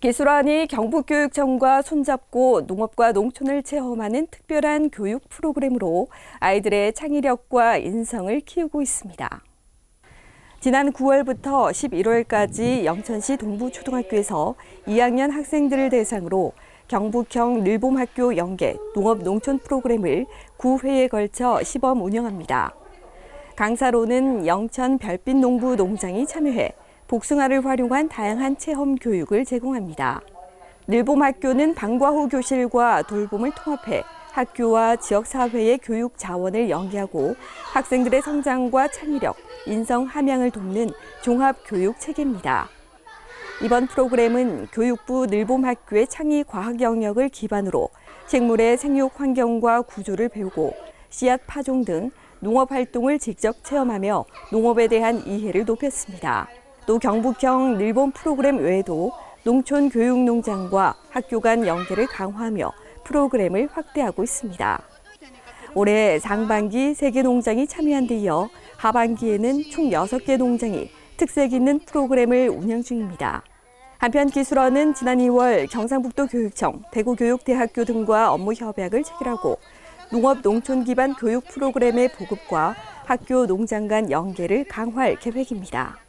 기술원이 경북교육청과 손잡고 농업과 농촌을 체험하는 특별한 교육 프로그램으로 아이들의 창의력과 인성을 키우고 있습니다. 지난 9월부터 11월까지 영천시 동부초등학교에서 2학년 학생들을 대상으로 경북형 늘봄학교 연계 농업 농촌 프로그램을 9회에 걸쳐 시범 운영합니다. 강사로는 영천 별빛 농부 농장이 참여해 복숭아를 활용한 다양한 체험 교육을 제공합니다. 늘봄 학교는 방과 후 교실과 돌봄을 통합해 학교와 지역 사회의 교육 자원을 연계하고 학생들의 성장과 창의력, 인성 함양을 돕는 종합 교육 체계입니다. 이번 프로그램은 교육부 늘봄 학교의 창의 과학 영역을 기반으로 식물의 생육 환경과 구조를 배우고 씨앗 파종 등 농업 활동을 직접 체험하며 농업에 대한 이해를 높였습니다. 또 경북형 늘봄 프로그램 외에도 농촌 교육 농장과 학교 간 연계를 강화하며 프로그램을 확대하고 있습니다. 올해 상반기 3개 농장이 참여한 데 이어 하반기에는 총 6개 농장이 특색 있는 프로그램을 운영 중입니다. 한편 기술원은 지난 2월 경상북도 교육청, 대구교육대학교 등과 업무 협약을 체결하고 농업 농촌 기반 교육 프로그램의 보급과 학교 농장 간 연계를 강화할 계획입니다.